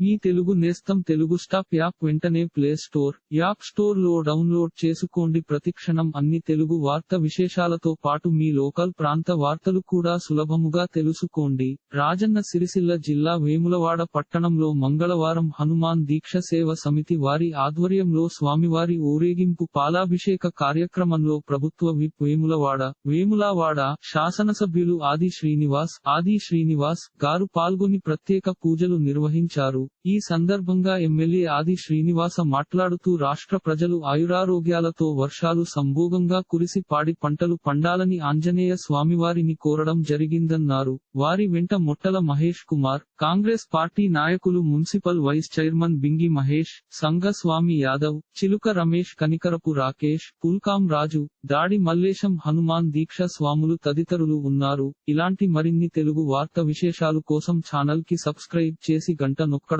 మీ తెలుగు నేస్తం Telugu stop app వెంటనే play store app స్టోర్లో డౌన్లోడ్ చేసుకోండి. ప్రతిక్షణం అన్ని తెలుగు వార్త విశేషాలతో పాటు మీ లోకల్ ప్రాంత వార్తలు కూడా సులభముగా తెలుసుకోండి. రాజన్న సిరిసిల్ల జిల్లా వేములవాడ పట్టణంలో మంగళవారం హనుమాన్ దీక్ష సేవ సమితి వారి ఆధ్వర్యంలో స్వామివారి ఊరేగింపు పాలాభిషేక కార్యక్రమంలో ప్రభుత్వ విప్ వేములవాడ వేములవాడ శాసనసభ్యులు ఆది శ్రీనివాస్ ఆది శ్రీనివాస్ గారు పాల్గొని ప్రత్యేక పూజలు నిర్వహించారు. ఈ సందర్భంగా ఎమ్మెల్యే ఆది శ్రీనివాస మాట్లాడుతూ రాష్ట్ర ప్రజలు ఆయురారోగ్యాలతో వర్షాలు సంభోగంగా కురిసి పాడి పంటలు పండాలని ఆంజనేయ స్వామివారిని కోరడం జరిగిందన్నారు. వారి వెంట మొట్టల మహేష్ కుమార్ కాంగ్రెస్ పార్టీ నాయకులు municipal vice chairman Bingi Mahesh Sangaswamy Yadav Chiluka Ramesh Kanikarapu Rakesh పుల్కాం రాజు దాడి మల్లేశం హనుమాన్ దీక్ష స్వాములు తదితరులు ఉన్నారు. ఇలాంటి మరిన్ని తెలుగు వార్త విశేషాలు కోసం ఛానల్కి సబ్స్క్రైబ్ చేసి గంట నొక్కడం